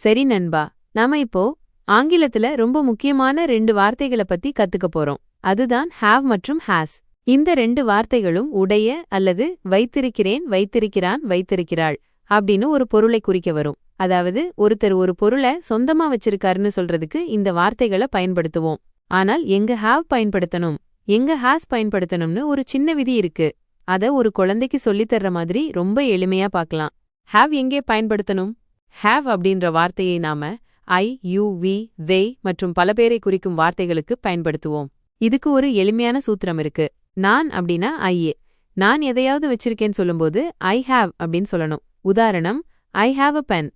சரி நண்பா நாம இப்போ ஆங்கிலத்துல ரொம்ப முக்கியமான ரெண்டு வார்த்தைகளை பத்தி கத்துக்க போறோம். அதுதான் ஹாவ் மற்றும் ஹாஸ் இந்த ரெண்டு வார்த்தைகளும் உடைய அல்லது வைத்திருக்கிறேன் வைத்திருக்கிறான் வைத்திருக்கிறாள் அப்படின்னு ஒரு பொருளை குறிக்க வரும். அதாவது ஒருத்தர் ஒரு பொருளை சொந்தமா வச்சிருக்காருன்னு சொல்றதுக்கு இந்த வார்த்தைகளை பயன்படுத்துவோம். ஆனால் எங்க ஹாவ் பயன்படுத்தணும்? எங்க ஹாஸ் பயன்படுத்தணும்னு ஒரு சின்ன விதி இருக்கு. அத ஒரு குழந்தைக்கு சொல்லித் தர்ற மாதிரி ரொம்ப எளிமையா பார்க்கலாம். ஹாவ் எங்கே பயன்படுத்தணும்? ஹாவ் அப்படின்ற வார்த்தையை நாம ஐ யூ வி தே மற்றும் பல பேரை குறிக்கும் வார்த்தைகளுக்கு பயன்படுத்துவோம். இதுக்கு ஒரு எளிமையான சூத்திரம் இருக்கு. நான் அப்படின்னா ஐயே நான் எதையாவது வச்சிருக்கேன்னு சொல்லும்போது ஐ ஹாவ் அப்படின்னு சொல்லணும். உதாரணம் I have a pen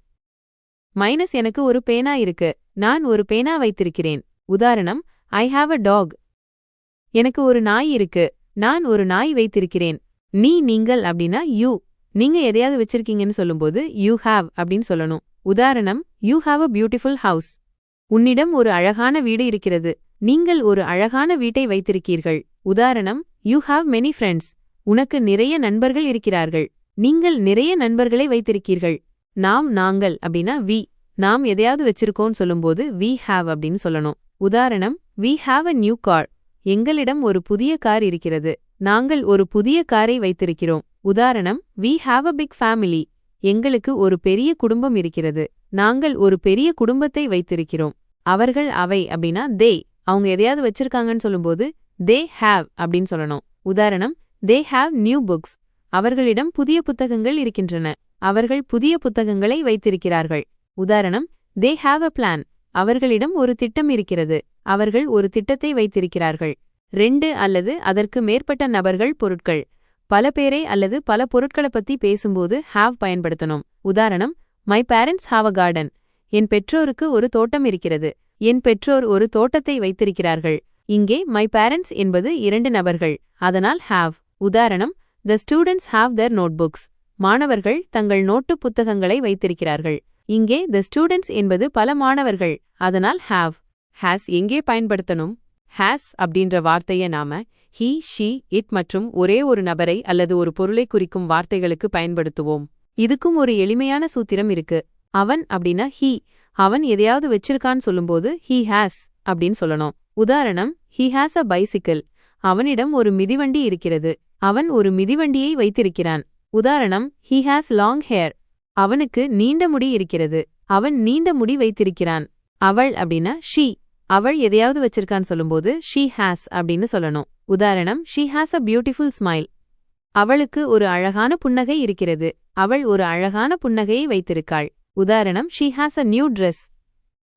minus எனக்கு ஒரு பேனா இருக்கு. நான் ஒரு பேனா வைத்திருக்கிறேன். உதாரணம் ஐ ஹாவ் அ டாக் எனக்கு ஒரு நாய் இருக்கு. நான் ஒரு நாய் வைத்திருக்கிறேன். நீ நீங்கள் அப்படின்னா யூ நீங்க எதையாவது வச்சிருக்கீங்கன்னு சொல்லும்போது யூ ஹாவ் அப்படின்னு சொல்லணும். உதாரணம் you have a beautiful house உன்னிடம் ஒரு அழகான வீடு இருக்கிறது. நீங்கள் ஒரு அழகான வீட்டை வைத்திருக்கீர்கள். உதாரணம் யூ ஹாவ் மெனி ஃப்ரெண்ட்ஸ் உனக்கு நிறைய நண்பர்கள் இருக்கிறார்கள். நீங்கள் நிறைய நண்பர்களை வைத்திருக்கீர்கள். நாம் நாங்கள் அப்படின்னா வி நாம் எதையாவது வச்சிருக்கோம்னு சொல்லும்போது வி ஹாவ் அப்படின்னு சொல்லணும். உதாரணம் we have a new car எங்களிடம் ஒரு புதிய கார் இருக்கிறது. நாங்கள் ஒரு புதிய காரை வைத்திருக்கிறோம். உதாரணம் we have a big family எங்களுக்கு ஒரு பெரிய குடும்பம் இருக்கிறது. நாங்கள் ஒரு பெரிய குடும்பத்தை வைத்திருக்கிறோம். அவர்கள் அவை அப்படின்னா தே அவங்க எதையாவது வச்சிருக்காங்கன்னு சொல்லும்போது தே ஹாவ் அப்படின்னு சொல்லணும். உதாரணம் தே ஹாவ் நியூ புக்ஸ் அவர்களிடம் புதிய புத்தகங்கள் இருக்கின்றன. அவர்கள் புதிய புத்தகங்களை வைத்திருக்கிறார்கள். உதாரணம் தே ஹாவ் அ பிளான் அவர்களிடம் ஒரு திட்டம் இருக்கிறது. அவர்கள் ஒரு திட்டத்தை வைத்திருக்கிறார்கள். ரெண்டு அல்லது அதற்கு மேற்பட்ட நபர்கள் பொருட்கள். பல பேரை அல்லது பல பொருட்களை பத்தி பேசும்போது ஹாவ் பயன்படுத்தணும். உதாரணம் my parents have a garden என் பெற்றோருக்கு ஒரு தோட்டம் இருக்கிறது. என் பெற்றோர் ஒரு தோட்டத்தை வைத்திருக்கிறார்கள். இங்கே மை பேரண்ட்ஸ் என்பது இரண்டு நபர்கள். அதனால் ஹாவ் உதாரணம் the students have their notebooks மாணவர்கள் தங்கள் நோட்டு புத்தகங்களை வைத்திருக்கிறார்கள். இங்கே த ஸ்டூடெண்ட்ஸ் என்பது பல மாணவர்கள். அதனால் ஹாவ் ஹாஸ் எங்கே பயன்படுத்தணும்? ஹாஸ் அப்படின்ற வார்த்தையை நாம ஹி ஷி இட் மற்றும் ஒரே ஒரு நபரை அல்லது ஒரு பொருளை குறிக்கும் வார்த்தைகளுக்கு பயன்படுத்துவோம். இதுக்கும் ஒரு எளிமையான சூத்திரம் இருக்கு. அவன் அப்படின்னா ஹீ அவன் எதையாவது வச்சிருக்கான்னு சொல்லும்போது ஹீ ஹாஸ் அப்படின்னு சொல்லணும். உதாரணம் ஹீ ஹாஸ் அ பைசிக்கிள் அவனிடம் ஒரு மிதிவண்டி இருக்கிறது. அவன் ஒரு மிதிவண்டியை வைத்திருக்கிறான். உதாரணம் ஹீ ஹாஸ் லாங் ஹேர் அவனுக்கு நீண்ட முடி இருக்கிறது. அவன் நீண்ட முடி வைத்திருக்கிறான். அவள் அப்படின்னா ஷீ அவள் எதையாவது வச்சிருக்கான்னு சொல்லும்போது ஷீ ஹாஸ் அப்படின்னு சொல்லணும். உதாரணம் she has a beautiful smile அவளுக்கு ஒரு அழகான புன்னகை இருக்கிறது. அவள் ஒரு அழகான புன்னகையை வைத்திருக்காள். உதாரணம் she has a new dress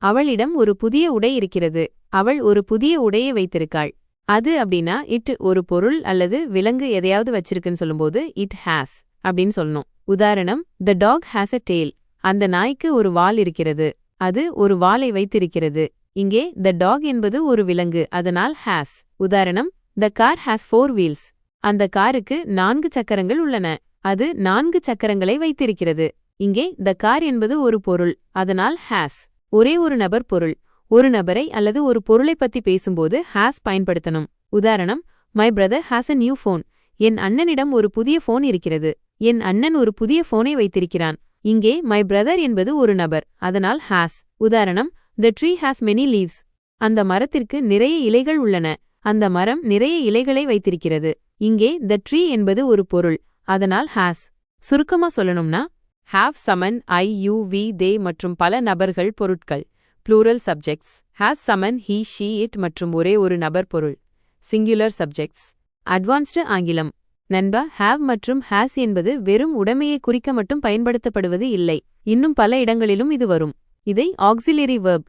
அவளிடம் ஒரு புதிய உடை இருக்கிறது. அவள் ஒரு புதிய உடையை வைத்திருக்காள். அது அப்படின்னா இட் ஒரு பொருள் அல்லது விலங்கு எதையாவது வச்சிருக்குன்னு சொல்லும்போது இட் ஹாஸ் அப்படின்னு சொல்லணும். உதாரணம் the dog has a tail அந்த நாய்க்கு ஒரு வால் இருக்கிறது. அது ஒரு வாலை வைத்திருக்கிறது. இங்கே த டாக் என்பது ஒரு விலங்கு அதனால் ஹாஸ் உதாரணம் the car has four wheels அந்த காருக்கு நான்கு சக்கரங்கள் உள்ளன அது நான்கு சக்கரங்களை வைத்திருக்கிறது. இங்கே த கார் என்பது ஒரு பொருள் அதனால் ஹாஸ் ஒரே ஒரு நபர் பொருள் ஒரு நபரை அல்லது ஒரு பொருளை பத்தி பேசும்போது ஹாஸ் பயன்படுத்தணும். உதாரணம் my brother has a new phone என் அண்ணனிடம் ஒரு புதிய ஃபோன் இருக்கிறது. என் அண்ணன் ஒரு புதிய ஃபோனை வைத்திருக்கிறான். இங்கே மை பிரதர் என்பது ஒரு நபர் அதனால் ஹாஸ் உதாரணம் the tree has many leaves அந்த மரத்திற்கு நிறைய இலைகள் உள்ளன. அந்த மரம் நிறைய இலைகளை வைத்திருக்கிறது. இங்கே த ட்ரீ என்பது ஒரு பொருள். அதனால் ஹாஸ் சுருக்கமா சொல்லணும்னா ஹாவ் சமன் ஐ யூ வி தே மற்றும் பல நபர்கள் பொருட்கள். ப்ளூரல் சப்ஜெக்ட்ஸ் ஹாஸ் சமன் ஹீ ஷீ இட் மற்றும் ஒரே ஒரு நபர் பொருள். சிங்குலர் சப்ஜெக்ட்ஸ் அட்வான்ஸ்டு ஆங்கிலம். நண்பா ஹாவ் மற்றும் ஹாஸ் என்பது வெறும் உடைமையை குறிக்க மட்டும் பயன்படுத்தப்படுவது இல்லை. இன்னும் பல இடங்களிலும் இது வரும். இதை ஆக்சிலரி வேர்ப்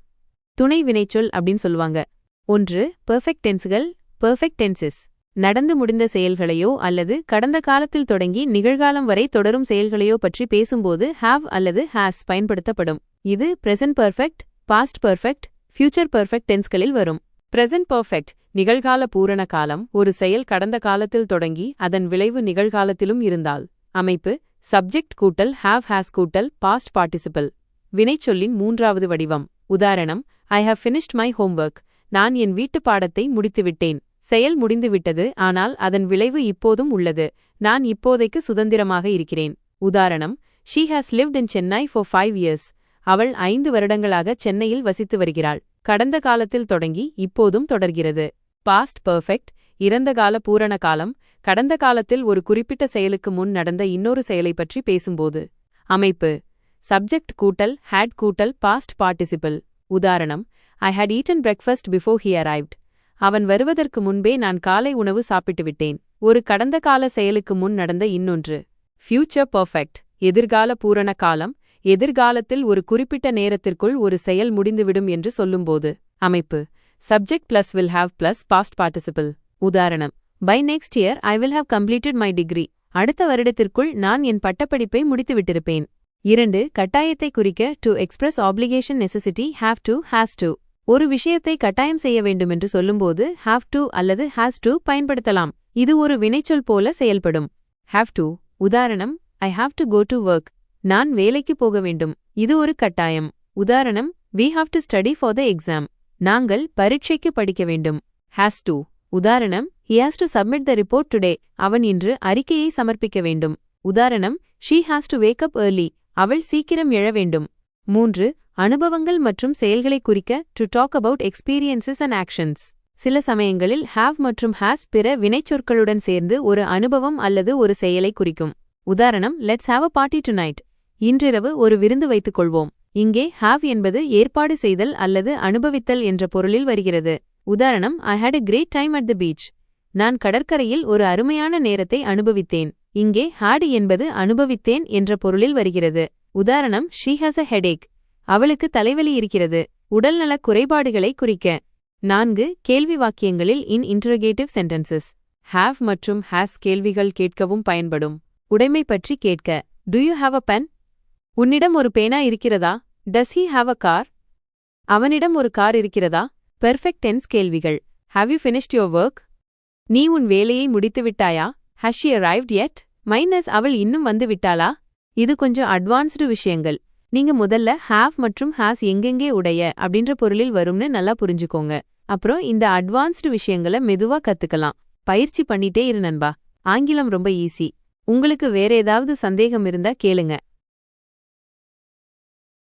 துணை வினைச்சொல் அப்படின்னு சொல்லுவாங்க. ஒன்று பெர்ஃபெக்ட் டென்ஸ்கள் பெர்ஃபெக்ட் டென்சஸ் நடந்து முடிந்த செயல்களையோ அல்லது கடந்த காலத்தில் தொடங்கி நிகழ்காலம் வரை தொடரும் செயல்களையோ பற்றி பேசும்போது ஹாவ் அல்லது ஹாஸ் பயன்படுத்தப்படும். இது present perfect past perfect future perfect டென்ஸ்களில் வரும். பிரசன்ட் பர்ஃபெக்ட் நிகழ்கால பூரண காலம் ஒரு செயல் கடந்த காலத்தில் தொடங்கி அதன் விளைவு நிகழ்காலத்திலும் இருந்தால். அமைப்பு சப்ஜெக்ட் கூட்டல் ஹாவ் ஹாஸ் கூட்டல் பாஸ்ட் பார்ட்டிசிபல் வினைச்சொல்லின் மூன்றாவது வடிவம். உதாரணம் I have finished my homework நான் என் வீட்டுப் பாடத்தை முடித்துவிட்டேன். செயல் முடிந்துவிட்டது ஆனால் அதன் விளைவு இப்போதும் உள்ளது. நான் இப்போதைக்கு சுதந்திரமாக இருக்கிறேன். உதாரணம் she has lived in Chennai for five years அவள் ஐந்து வருடங்களாக சென்னையில் வசித்து வருகிறாள். கடந்த காலத்தில் தொடங்கி இப்போதும் தொடர்கிறது. பாஸ்ட் பர்ஃபெக்ட் இறந்த கால பூரண காலம். கடந்த காலத்தில் ஒரு குறிப்பிட்ட செயலுக்கு முன் நடந்த இன்னொரு செயலை பற்றி பேசும்போது. அமைப்பு சப்ஜெக்ட் கூட்டல் ஹேட் கூட்டல் பாஸ்ட் பார்ட்டிசிபிள் உதாரணம் I had eaten breakfast before he arrived அவன் வருவதற்கு முன்பே நான் காலை உணவு சாப்பிட்டு விட்டேன். ஒரு கடந்த கால செயலுக்கு முன் நடந்த இன்னொன்று. ஃபியூச்சர் பர்ஃபெக்ட் எதிர்கால பூரண காலம். எதிர்காலத்தில் ஒரு குறிப்பிட்ட நேரத்திற்குள் ஒரு செயல் முடிந்துவிடும் என்று சொல்லும்போது. அமைப்பு subject plus will have plus past participle உதாரணம் by next year I will have completed my degree அடுத்த வருடத்திற்குள் நான் என் பட்டப்படிப்பை முடித்துவிட்டிருப்பேன். இரண்டு கட்டாயத்தை குறிக்க to express obligation necessity have to has to ஒரு விஷயத்தை கட்டாயம் செய்ய வேண்டுமென்று சொல்லும்போது ஹாவ் டு அல்லது ஹாஸ் டு பயன்படுத்தலாம். இது ஒரு வினைச்சொல் போல செயல்படும். ஹாவ் டு உதாரணம் I have to go to work நான் வேலைக்கு போக வேண்டும். இது ஒரு கட்டாயம். உதாரணம் we have to study for the exam நாங்கள் பரீட்சைக்கு படிக்க வேண்டும். ஹாஸ் டு உதாரணம் he has to submit the report today அவன் இன்று அறிக்கையை சமர்ப்பிக்க வேண்டும். உதாரணம் she has to wake up early அவள் சீக்கிரம் எழ வேண்டும். மூன்று அனுபவங்கள் மற்றும் செயல்களை குறிக்க to talk about experiences and actions சில சமயங்களில் ஹாவ் மற்றும் ஹாஸ் பிற வினைச்சொற்களுடன் சேர்ந்து ஒரு அனுபவம் அல்லது ஒரு செயலை குறிக்கும். உதாரணம் let's have a party tonight இன்றிரவு ஒரு விருந்து வைத்துக் கொள்வோம். இங்கே ஹாவ் என்பது ஏற்பாடு செய்தல் அல்லது அனுபவித்தல் என்ற பொருளில் வருகிறது. உதாரணம் I had a great time at the beach நான் கடற்கரையில் ஒரு அருமையான நேரத்தை அனுபவித்தேன். இங்கே ஹாடு என்பது அனுபவித்தேன் என்ற பொருளில் வருகிறது. உதாரணம் ஷீ ஹாஸ் அ ஹெடேக். அவளுக்கு தலைவலி இருக்கிறது. உடல்நலக் குறைபாடுகளை குறிக்க. நான்கு கேள்வி வாக்கியங்களில் இன் இன்டரோகேட்டிவ் சென்டென்சஸ். ஹாவ் மற்றும் ஹாஸ் கேள்விகள் கேட்கவும் பயன்படும். உடைமை பற்றி கேட்க. Do you have a pen? உன்னிடம் ஒரு பேனா இருக்கிறதா? Does he have a car? அவனிடம் ஒரு கார் இருக்கிறதா? பெர்ஃபெக்ட் டென்ஸ் கேள்விகள். Have you finished your work நீ உன் வேலையை முடித்துவிட்டாயா? Has she arrived yet minus அவள் இன்னும் வந்து விட்டாளா? இது கொஞ்சம் அட்வான்ஸ்டு விஷயங்கள். நீங்க முதல்ல ஹாவ் மற்றும் ஹாஸ் எங்கெங்கே உடைய அப்படின்ற பொருளில் வரும்னு நல்லா புரிஞ்சுக்கோங்க. அப்புறம் இந்த அட்வான்ஸ்டு விஷயங்களை மெதுவா கத்துக்கலாம். பயிற்சி பண்ணிட்டே இரு நண்பா. ஆங்கிலம் ரொம்ப ஈஸி உங்களுக்கு வேற ஏதாவது சந்தேகம் இருந்தா கேளுங்க.